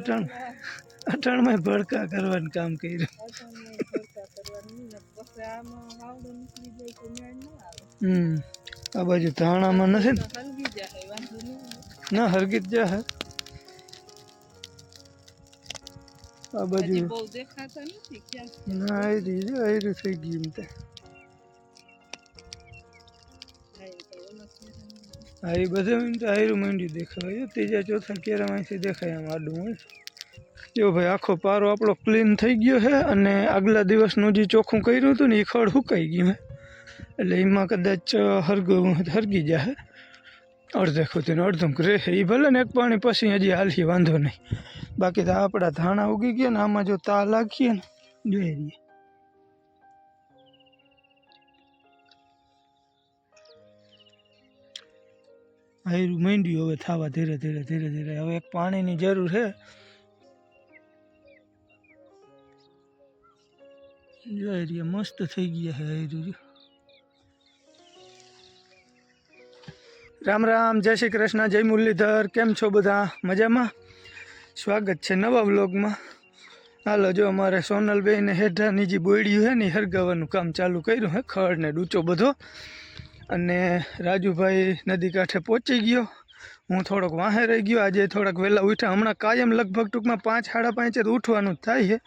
અટાણ અટાણમાં ભડકા કરવાનું કામ કર્યું. હમ. આ બાજુ ધાણામાં નથી ને? ના હરગીત જા હે. આ બાજુ ના જો આયરું થઈ ગયું એમ હા એ બધે તો આયરું માંડ્યું દેખાય. ત્રીજા ચોથા કેરામાંથી દેખાય આમ આડું હોય. જો ભાઈ, આખો પારો આપણો ક્લીન થઈ ગયો છે અને આગલા દિવસનું જે ચોખ્ખું કર્યું હતું ને એ ખડ સુકાઈ ગયું એટલે એમાં કદાચ હરગું હરગી જાય અડધે ખોતીને અડધું રહે એ ભલે ને એક પાણી પછી હજી હાલશી વાંધો નહીં. બાકી તો આપણા ધાણા ઉગી ગયા ને, આમાં જો તા લાગીએ ને, જોઈ રહીએ આયરું માંડ્યું હવે થવા ધીરે ધીરે ધીરે ધીરે. હવે એક પાણીની જરૂર છે. જોઈ મસ્ત થઈ ગયા છે આયરું જો. રામ રામ, જય શ્રી કૃષ્ણ, જય મુરલીધર. કેમ છો બધા? મજામાં? સ્વાગત છે નવા વ્લોગમાં. હાલો, જો અમારે સોનલબેન હેઠાની જે બોયડી છે ને હરગાવાનું કામ ચાલુ કર્યું હે ખડ ને ડૂચો બધો. અને રાજુભાઈ નદી કાંઠે પહોંચી ગયો. હું થોડોક વાહે રહી ગયો. આજે થોડાક વહેલા ઉઠ્યા. હમણાં કાયમ લગભગ ટૂંકમાં પાંચ, સાડા પાંચે ઉઠવાનું થાય છે.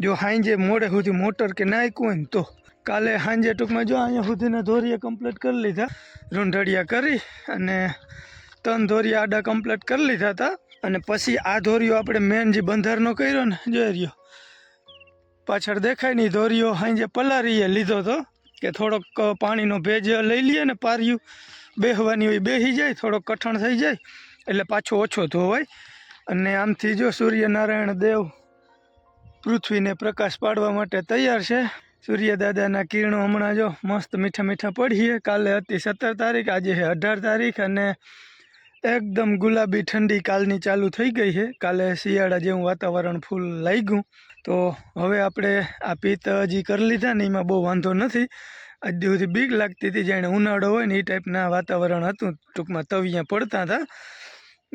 જો હાંજે મોડે સુધી મોટર કે નાખ્યું હોય ને તો. કાલે સાંજે ટૂંકમાં જો અહીંયા સુધીના ધોરીએ કમ્પ્લીટ કરી લીધા. રૂંઢડિયા કરી અને ત્રણ ધોરિયા આડા કમ્પ્લીટ કરી લીધા હતા. અને પછી આ ધોરીઓ આપણે મેન જે બંધારનો કર્યો ને, જોઈ રહ્યો. પાછળ દેખાય નહીં ધોરિયો સાંજે પલારીએ લીધો તો. કે થોડોક પાણીનો ભેજ લઈ લઈએ ને પાર્યું બેહવાની હોય બેસી જાય, થોડોક કઠણ થઈ જાય, એટલે પાછો ઓછો ધોવાય. અને આમથી જો સૂર્યનારાયણ દેવ પૃથ્વીને પ્રકાશ પાડવા માટે તૈયાર છે સૂર્યદાદાના કિરણો હમણાં જો મસ્ત મીઠા મીઠા પડીએ. કાલે હતી સત્તર તારીખ, આજે છે અઢાર તારીખ અને એકદમ ગુલાબી ઠંડી કાલની ચાલુ થઈ ગઈ છે. કાલે શિયાળા જેવું વાતાવરણ ફૂલ લાગ્યું. તો હવે આપણે આ પિત્ત હજી કરી લીધા ને એમાં બહુ વાંધો નથી. આજ સુધી બીક લાગતી હતી જાણે ઉનાળો હોય ને એ ટાઈપના વાતાવરણ હતું. ટૂંકમાં તવિયા પડતા હતા.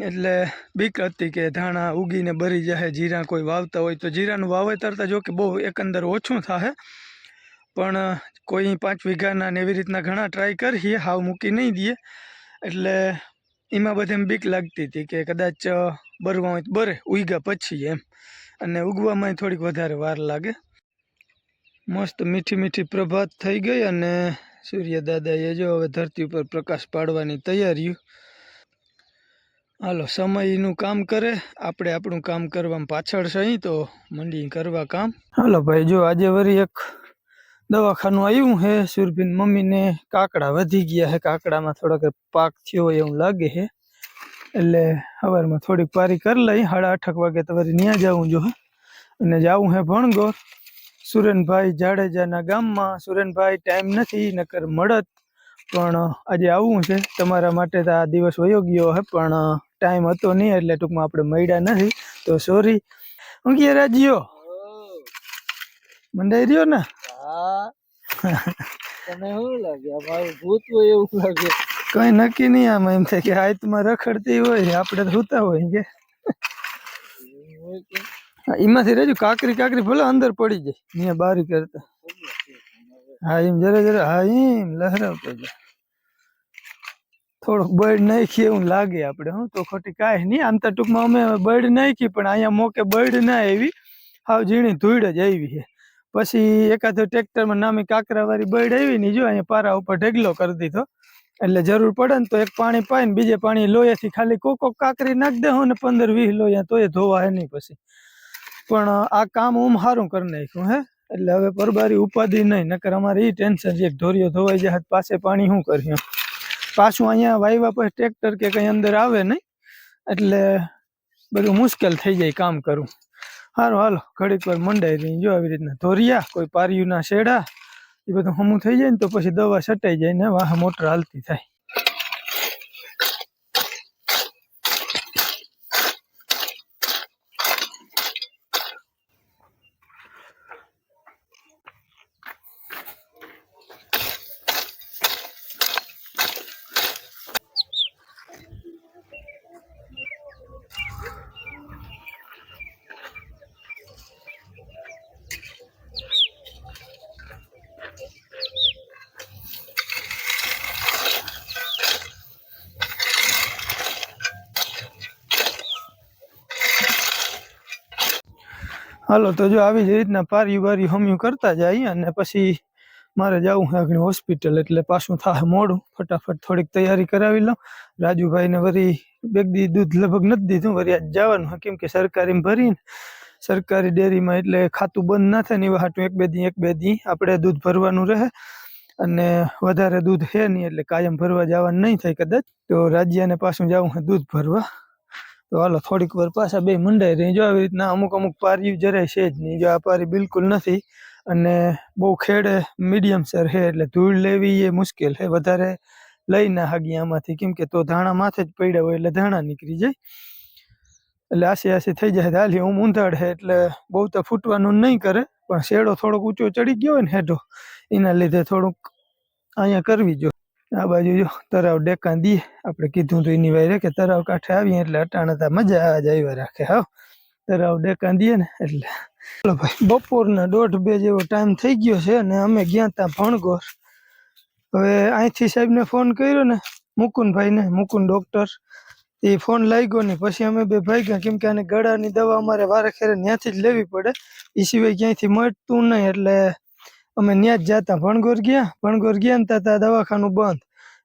એટલે બીક હતી કે ધાણા ઉગીને બરી જાય જીરા કોઈ વાવતા હોય તો જીરાનું વાવેતર તો જો કે બહુ એકંદર ઓછું થાય પણ કોઈ પાંચ વીઘાના ને એવી રીતના ઘણા ટ્રાય કરીએ, હાવ મૂકી નહીં દઈએ. એટલે એમાં બધા એમ બીક લાગતી હતી કે કદાચ બરવા હોય તો બરે ઉગ્યા પછી એમ. અને ઉગવામાં થોડીક વધારે વાર લાગે. મસ્ત મીઠી મીઠી પ્રભાત થઈ ગઈ અને સૂર્યદાદાએ જો હવે ધરતી ઉપર પ્રકાશ પાડવાની તૈયારીઓ. હાલો, સમયનું કામ કરે. આપણે આપણું કામ કરવામાં પાછળ છે તો મંડી કરવા કામ. હાલો ભાઈ, જો આજે વળી એક દવાખાનું આવ્યું હે સુરભીન મમ્મીને કાકડા વધી ગયા હે કાકડામાં થોડાક પાક થયો હોય એવું લાગે હે. એટલે સવારમાં થોડીક પારી કરી લઈ સાડા આઠક વાગે તમારે ત્યાં જવું જો અને જવું હે ભણગોર. સુરેનભાઈ જાડેજાના ગામમાં સુરેનભાઈ ટાઈમ નથી નકર મળત. પણ આજે આવવું છે તમારા માટે તો આ દિવસ વયો ગયો હે પણ ટાઈમ હતો નહીં એટલે ટૂંકમાં આપણે મળ્યા નથી. તો સોરી. હું કે રાજીઓ મંડાઈ રહ્યો ને? તને શું લાગે? અમારું ભૂત હોય એવું લાગે. કઈ નક્કી નહીં આમાં એમ થાય કે હાથમાં રખડતી હોય આપણે તો સુતા હોય કે હોય કે. હા, એમાંથી રેજો કાકરી કાકરી ભલે અંદર પડી જાય અહીંયા બારી કરતા. હા એમ જરા જરા હા એમ લહેરાવતો જાય. થોડુંક બળ નાખી એવું લાગે આપણે હું તો ખોટી કાંઈ નહીં. આમ તો ટૂંકમાં અમે બળ નાખી પણ અહીંયા મોકે બળ ના આવી. હાવ ઝીણી ધૂળ જ આવી છે. પછી એકાદ ટ્રેક્ટરમાં નામી કાકરાવાળી બળ આવી ને જો અહીંયા પારા ઉપર ઢગલો કરી દીધો. એટલે જરૂર પડે ને તો એક પાણી પાય ને બીજે પાણી લોહીથી ખાલી કોક કોક કાકરી નાખી દે ને પંદર વીસ તો તોય ધોવા હે નહીં પછી. પણ આ કામ હું સારું કરી નાખ્યું હે. એટલે હવે પરબારી ઉપાધિ નહીં, નકર અમારે એ ટેન્શન છે કે ઢોરિયો ધોવાઈ જાય પાસે પાણી શું કરીએ પાછું અહીંયા વાયવા પછી ટ્રેક્ટર કે કંઈ અંદર આવે નહીં, એટલે બધું મુશ્કેલ થઈ જાય કામ કરવું સારું હાલો. ઘડીક વાર મંડાઈ રહી જો આવી રીતના ધોરિયા, કોઈ પારિયુંના શેડા, એ બધું હમું થઈ જાય ને તો પછી દવા છટાઈ જાય ને વાહ મોટર હાલતી થાય. હાલો, તો જો આવી જ રીતના પારી બારી હમ્યું કરતા જાય અને પછી મારે જવું છે આગળ હોસ્પિટલ એટલે પાછું થાય મોડું. ફટાફટ થોડીક તૈયારી કરાવી લઉં. રાજુભાઈને વરી બેગ દી દૂધ લગભગ નથી દીધું, વરી આજ જવાનું કેમ કે સરકારીમાં ભરીને, સરકારી ડેરીમાં એટલે ખાતું બંધ ના થાય ને એવા હાટું એક બે દી, એક બે દી આપણે દૂધ ભરવાનું રહે. અને વધારે દૂધ છે નહીં એટલે કાયમ ભરવા જવાનું નહીં થાય કદાચ. તો રાજ્યને પાછું જવું દૂધ ભરવા. તો હાલો, થોડીક વાર પાછા બે મંડાઈ રહી. જો આવી રીતના અમુક અમુક પારી જરાય છે જ નહીં. જો આ પારી બિલકુલ નથી અને બહુ ખેડે મીડિયમ સર છે, એટલે ધૂળ લેવી એ મુશ્કેલ છે. વધારે લઈ ના હાગી આમાંથી. કેમ કે તો ધાણા માથે જ પડ્યા હોય એટલે ધાણા નીકળી જાય. એટલે આસે આસે થઈ જાય. હાલી હું ઊંધાડ છે, એટલે બહુ તો ફૂટવાનું નહીં કરે, પણ શેડો થોડોક ઊંચો ચડી ગયો હોય ને હેઠો, એના લીધે થોડુંક અહીંયા કરવી જો આ બાજુ જો, તરાવ ડેકા દઈએ આપણે કીધું તો એની વાય કે તરાવ કાંઠે આવીએ એટલે અટાણતા મજા જ આવ્યા રાખે, હા. તરાવ ડેકા દઈએ ને એટલે. ચાલો ભાઈ, બપોરના દોઢ બે જેવો ટાઈમ થઈ ગયો છે અને અમે ગયા ત્યાં ભણગોર હવે અહીંથી સાહેબને ફોન કર્યો ને, મુકુંદભાઈને, મુકુંદ ડૉક્ટર એ ફોન લાગ્યો નહીં પછી અમે બે ભાગ્યા કેમ કે આને ગળાની દવા અમારે વારે ખેરે ત્યાંથી જ લેવી પડે. એ સિવાય ક્યાંયથી મળતું નહીં એટલે અમે ત્યાં જ જતા ભણગોર ગયા ભણગોર ગયા ને ત્યાં દવાખાનું બંધ.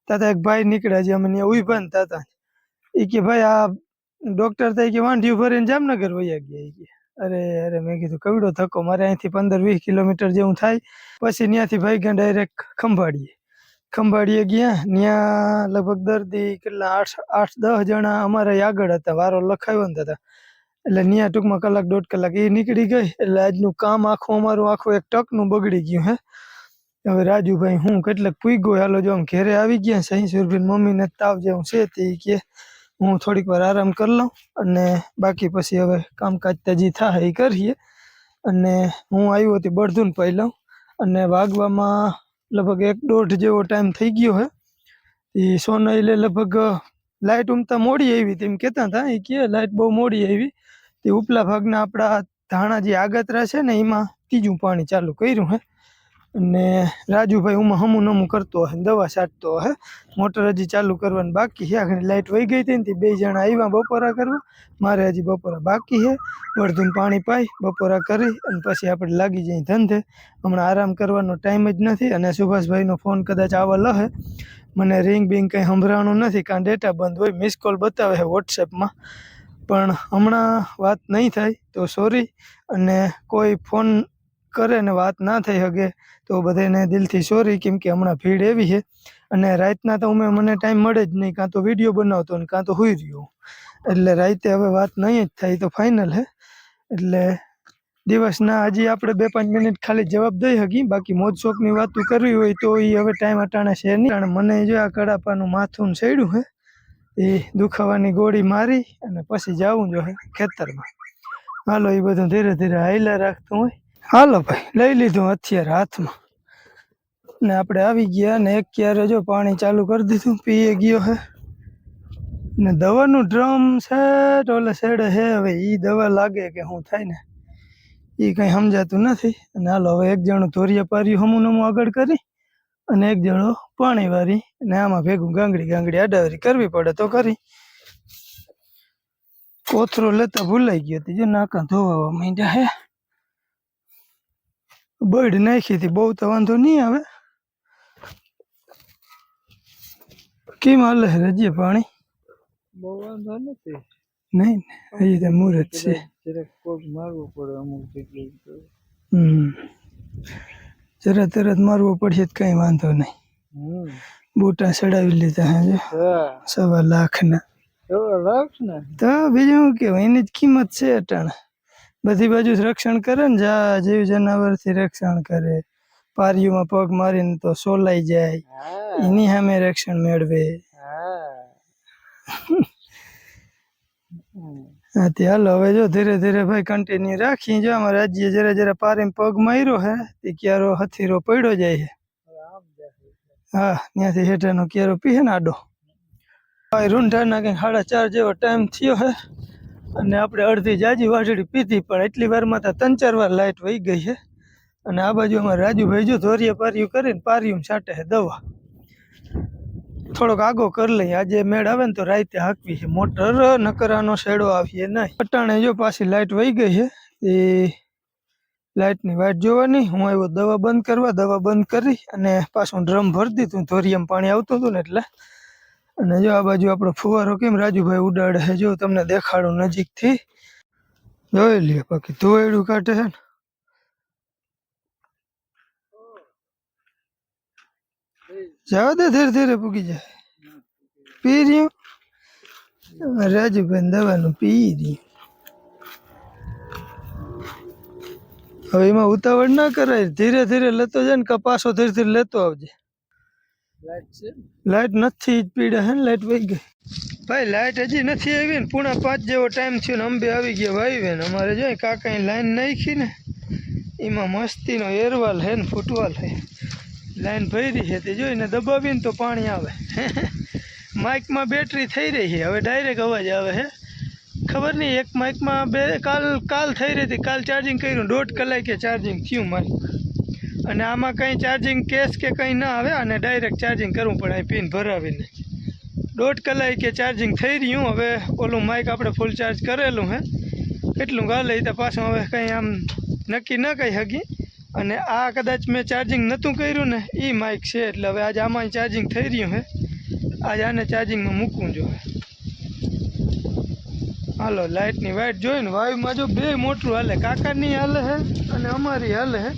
તાતા એક ભાઈ નીકળ્યા છે, અમે ત્યાં ઊભા ને તાતા. એ કે ભાઈ આ ડૉક્ટર થઈ કે વાંઢિયું ભરીને જામનગર વયા ગયા. એ કે, અરે અરે, મેં કીધું કવડો ધક્કો, મારે અહીંથી પંદર વીસ કિલોમીટર જેવું થાય, પછી ત્યાંથી ભાઈ ગયા ડાયરેક્ટ ખંભાળીએ. ખંભાળીએ ગયા ત્યાં લગભગ દર્દી કેટલા આઠ આઠ દસ જણા અમારા આગળ હતા, વારો લખાયો ને હતા એટલે ત્યાં ટૂંકમાં કલાક દોઢ કલાક એ નીકળી ગઈ. એટલે આજનું કામ આખું અમારું, આખું એક ટકનું બગડી ગયું હે. હવે રાજુભાઈ હું કેટલાક પૂગ્યો હાલો જો આમ ઘેરે આવી ગયા સહી સુરભીન મમ્મીને તાવ જેવું છે તે કે હું થોડીક વાર આરામ કરી લઉં અને બાકી પછી હવે કામકાજ તો જે થાય એ કરીએ. અને હું આવ્યો હતી બળધુન લઉં અને વાગવામાં લગભગ એક દોઢ જેવો ટાઈમ થઈ ગયો હે. એ સોનઈલે લગભગ લાઇટ ઉમતા મોડી આવી તેમ કહેતા હતા. એ કે લાઇટ બહુ મોડી આવી. તે ઉપલા ભાગના આપણા ધાણા જે આગતરા છે ને, એમાં ત્રીજું પાણી ચાલુ કર્યું હે. અને રાજુભાઈ હું હમું નમું કરતો હે, દવા છાંટતો હે. મોટર હજી ચાલુ કરવાની બાકી છે. આગળ લાઇટ વહી ગઈ હતી ને, તે બે જણા આવ્યા બપોરા કરવા. મારે હજી બપોરા બાકી છે. અડધું પાણી પાઈ, બપોરા કરી અને પછી આપણે લાગી જઈએ ધંધે. હમણાં આરામ કરવાનો ટાઈમ જ નથી અને સુભાષભાઈનો ફોન કદાચ આવવા લહે. મને રિંગ બિંગ કંઈ સંભળાણું નથી કારણ ડેટા બંધ હોય મિસ કોલ બતાવે છે વોટ્સએપમાં પણ હમણાં વાત નહીં થાય, તો સોરી અને કોઈ ફોન કરે ને વાત ના થઈ શકે તો બધાને દિલથી સોરી કેમ કે હમણાં ભીડ એવી છે. અને રાતના તો અમે, મને ટાઈમ મળે જ નહીં, કાં તો વીડિયો બનાવતો ને કાં તો હોઈ રહ્યો. એટલે રાતે હવે વાત નહીં જ થાય, તો ફાઇનલ હે. એટલે દિવસના હજી આપણે બે પાંચ મિનિટ ખાલી જવાબ દઈ શકી બાકી મોજ શોખની વાતો કરવી હોય તો એ હવે ટાઈમ અટાણે છે નહીં. મને જો આ કડાપાનું માથું સડ્યું હે એ દુખાવાની ગોળી મારી અને પછી જવું જો હે ખેતરમાં. હાલો, એ બધું ધીરે ધીરે હાઈલા રાખતું હોય. હાલો ભાઈ, લઈ લીધું અત્યારે હાથમાં. ને આપણે આવી ગયા ને એક ક્યારે જો પાણી ચાલુ કરી દીધું, પીએ ગયો હે. ને દવાનું ડ્રમ છે ટોલે સેડે હે. હવે એ દવા લાગે કે શું થાય ને એ કંઈ સમજાતું નથી. અને હાલો, હવે એક જણું ધોરિયા પાર્યું, હમું નમું આગળ કરી. અને એક જણો પાણી વારી અને આમાં ભેગું ગાંગડી ગાંગડી આડાવરી કરવી પડે તો કરી કોથરો લેતા ભૂલાઈ ગયો હતી જો નાકા ધોવા માંડ્યા હે. બર્ડ નાખી હતી બહુ તો વાંધો નહીં આવે. કેમ હાલે છે રજીએ પાણી? બહુ વાંધો નથી. નહીં હજી તો મુહૂર્ત છે. જરાક કોક મારવું પડે અમુક જગ્યાએ હમ. જરા તરત મારવો પડશે તો કંઈ વાંધો નહીં. બોટા ચડાવી લીધા હે સવા લાખના. તો બીજું શું કેવું એની જ કિંમત છે અટાણે. બધી બાજુ રક્ષણ કરે ને જા જીવ જનાવરથી રક્ષણ કરે. પારીઓમાં પગ મારીને તો સોલાઈ જાય. એની સામે રક્ષણ મેળવે. હા. તે હાલો, હવે જો ધીરે ધીરે ભાઈ કન્ટિન્યુ રાખી જો અમારે રાજ્ય જરા જરા પારે પગ માર્યો હે, તે ક્યારો હથીરો પડ્યો જાય છે. હા, ત્યાંથી હેઠળનો ક્યારો પીહે ને આડો. ભાઈ, રૂંઢાના કંઈક સાડા ચાર જેવો ટાઈમ થયો હે, અને આપણે અડધી જાજી વાટડી પીધી, પણ એટલી વારમાં તો ત્રણ ચાર વાર લાઇટ વહી ગઈ છે અને આ બાજુ અમારે રાજુભાઈ જો ધોરીએ પાર્યું કરીને પાર્યું છાંટે દવા. થોડોક આગો કરી લઈએ. આજે મેળ આવે ને તો રાતે હાંકવી છે. મોટર નકરાનો શેડો આવીએ નહીં. અટાણે જો પાછી લાઇટ વહી ગઈ છે, એ લાઇટની વાટ જોવાની. હું આવ્યો દવા બંધ કરવા, દવા બંધ કરી અને પાછું ડ્રમ ભરી દીધું. ધોરિયામાં પાણી આવતું હતું ને એટલે. અને જો આ બાજુ આપણો ફુવારો કેમ રાજુભાઈ ઉડાડે છે, જો તમને દેખાડું નજીકથી. જોઈ લે બાકી ધોયડું કાઢે છે ને. જવા દે ધીરે ધીરે પૂગી જાય. પી રહ્યું? રાજુભાઈ દવાનું પી રહ્યું. હવે એમાં ઉતાવળ ના કરાય. ધીરે ધીરે લેતો જાય ને કપાસો ધીરે ધીરે લેતો આવજે. લાઈટ નથી જ પીડે હે ને લાઈટ વહી ગઈ. ભાઈ લાઈટ હજી નથી આવી ને પૂણા પાંચ જેવો ટાઈમ થયો ને અંબે આવી ગયા વાવી ને. અમારે જો કાકા લાઈન નાખી ને એમાં મસ્તીનો એરવાલ હે ને ફૂટવાલ હે. લાઈન ભરી છે તે જોઈને દબાવીને તો પાણી આવે. માઇકમાં બેટરી થઈ રહી છે. હવે ડાયરેક્ટ અવાજ આવે છે. ખબર નહીં, એક માઇકમાં બે, કાલ કાલ થઈ રહી હતી. કાલ ચાર્જિંગ કર્યું. દોઢ કલાકે ચાર્જિંગ થયું માઇક અને આમાં કંઈ ચાર્જિંગ કેસ કે કંઈ ના આવે, અને ડાયરેક્ટ ચાર્જિંગ કરવું પડે. અહીં પિન ભરાવીને. દોઢ કલાકે ચાર્જિંગ થઈ રહ્યું. હવે ઓલું માઇક આપણે ફૂલ ચાર્જ કરેલું હે કેટલું ગાલે તો પાછું હવે કંઈ આમ નક્કી ન કહી શકી અને આ કદાચ મેં ચાર્જિંગ નહોતું કર્યું ને એ માઇક છે એટલે હવે આજે આમાં ચાર્જિંગ થઈ રહ્યું હે આજે આને ચાર્જિંગમાં મૂકવું જોઈએ. હાલો લાઇટની વાઇટ જોઈને વાયુમાં જો બે મોટરું હાલે, કાકાની હાલે હે અને અમારી હાલે હે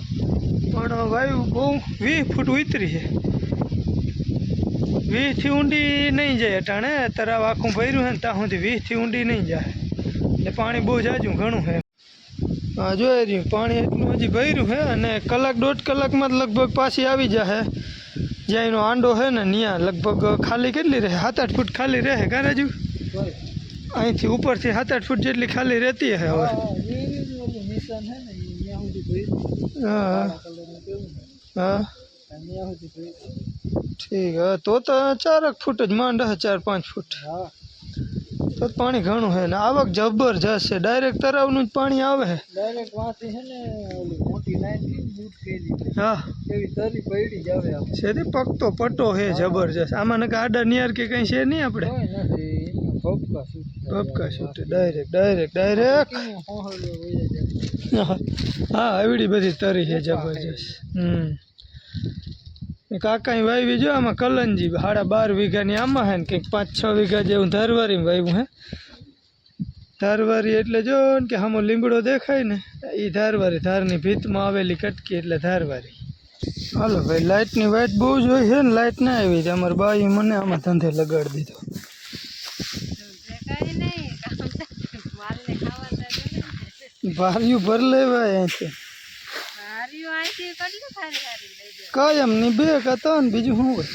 પણ વાયુ બહુ વીસ ફૂટ ઉતરી છે. વીસથી ઊંડી નહીં જાય અટાણે, તરાવ આખું ભર્યું છે ને, ત્યાં સુધી વીસથી ઊંડી નહીં જાય. એટલે પાણી બહુ જાજું ઘણું છે. હા જોઈ રહ્યું પાણી એટલું હજી ભર્યું છે અને કલાક દોઢ કલાકમાં જ લગભગ પાછી આવી જશે જ્યાં એનો આંડો છે ને ત્યાં લગભગ ખાલી કેટલી રહે? સાત આઠ ફૂટ ખાલી રહે ગારાજુ રાજુ અહીંથી ઉપરથી સાત આઠ ફૂટ જેટલી ખાલી રહેતી હે હવે. હે હા. ઠીક તો તો ચારક ફૂટ જ માંડ ચાર પાંચ ફૂટ. હા. તો પાણી ઘણું છે ને આવક જબરજસ્ત છે ડાયરેક્ટ તરાવનું જ પાણી આવે છે ડાયરેક્ટ વાંથી છે ને ઓલી મોટી લાઈન બૂટ કેલી હા. એવી તરી પડી જ આવે આમ. છે ને પકતો પટ્ટો છે જબરજસ્ત આમાં નકા આડા નિયર કે કંઈ છે નહીં આપણે? નથી એમાં ભપકા છૂટે ડાયરેક્ટ ડાયરેક્ટ ડાયરેક્ટ હા આવડી બધી તરી છે જબરજસ્ત હમ. એ કાકાઈ વાવી જો આમાં કલંજી સાડા બાર વીઘાની આમાં હે ને કંઈક પાંચ છ વીઘા જેવું ધારવારીમાં વાવ્યું હે. ધારવારી એટલે જો ને કે આમાં લીમડો દેખાય ને એ ધારવારી ધારની ભીતમાં આવેલી કટકી એટલે ધારવારી. હાલો ભાઈ લાઇટની વાઇટ બહુ જ હોય છે ને લાઇટ ના આવી છે અમારી બાઈ મને આમાં ધંધે લગાડી દીધો. ભાર્યું ભર લેવાય અહીંથી. કાયમ ની બે કે ત્રણ બીજું શું હોય?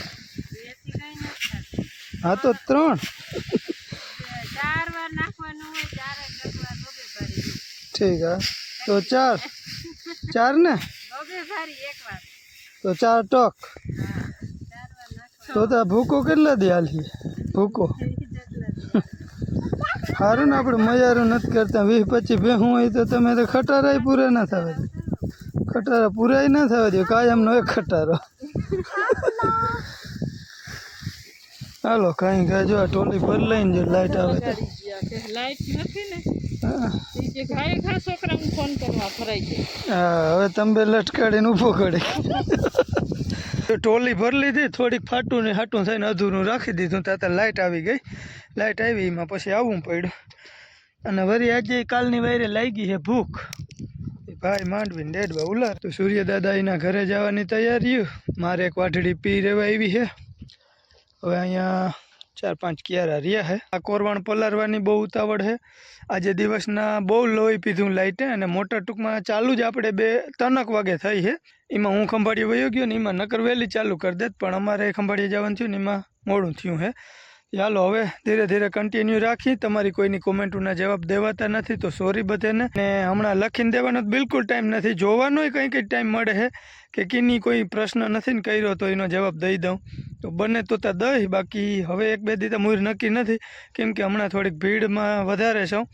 હા તો ત્રણ. ઠીક હા. તો ચાર. ચાર ને? તો ચાર ટોક. તો તો આ ભૂકો કેટલા દે હાલી ભૂકો. સારું ને આપણે મજારું નથી કરતા. વીસ પચીસ ભેહું હોય તો તમે તો ખટારાય પૂરા ના થવા દે ખટારા પૂરાય ના થવા દે કાયમનો એક ખટારો. હાલો કાંઈ કાંઈ જો આ ટોલી પર લઈને જો લાઈટ આવે તો. લાઈટ નથી ને? હા. હવે તમે બે લટકાડીને ઊભો કરે. ટોલી ભરી લીધી થોડીક ફાટું ને હાટું થઈને અધૂરું રાખી દીધું ત્યાં લાઇટ આવી ગઈ. લાઇટ આવી એમાં પછી આવવું પડ્યું. અને વરી આજે કાલની વાયરે લાગી છે ભૂખ. ભાઈ માંડવીને ડેડવા ઉલાર. તો સૂર્યદાદા એના ઘરે જવાની તૈયારી મારે એક વાઢડી પી રહેવા આવી છે. હવે અહીંયા ચાર પાંચ કિયારા રહ્યા છે. આ કોરવાણ પલારવાની બહુ ઉતાવળ છે. આજે દિવસના બહુ લોહી પીધું લાઇટે અને મોટા ટૂંકમાં ચાલુ જ આપણે બે ત્રણક વાગે થઈ છે. એમાં હું ખંભાળીએ વયો ગયો ને એમાં નકર વહેલી ચાલુ કરી દેત. પણ અમારે ખંભાળીએ જવાનું થયું ને એમાં મોડું થયું છે. ચાલો હવે ધીરે ધીરે કન્ટિન્યુ રાખી. તમારી કોઈની કોમેન્ટોના જવાબ દેવાતા નથી, તો સોરી બધાને. ને હમણાં લખીને દેવાનો બિલકુલ ટાઈમ નથી. જોવાનોય કંઈ કંઈ ટાઈમ મળે છે કે કીની કોઈ પ્રશ્ન નથી ને કર્યો તો એનો જવાબ દઈ દઉં. તો બને તો ત્યાં દઈ, બાકી હવે એક બે દીધા મૂર નક્કી નથી, કેમ કે હમણાં થોડીક ભીડમાં વધારે છું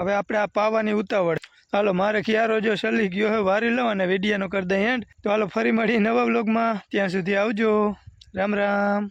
હવે આપણે આ પાવાની ઉતાવળ. હાલો, મારે ક્યારો જો સલી ગયો હોય વારી લઉં અને વિડીયાનો કરી દઈ એન્ડ તો હાલો, ફરી મળી નવા બ્લોગમાં ત્યાં સુધી આવજો. રામ રામ.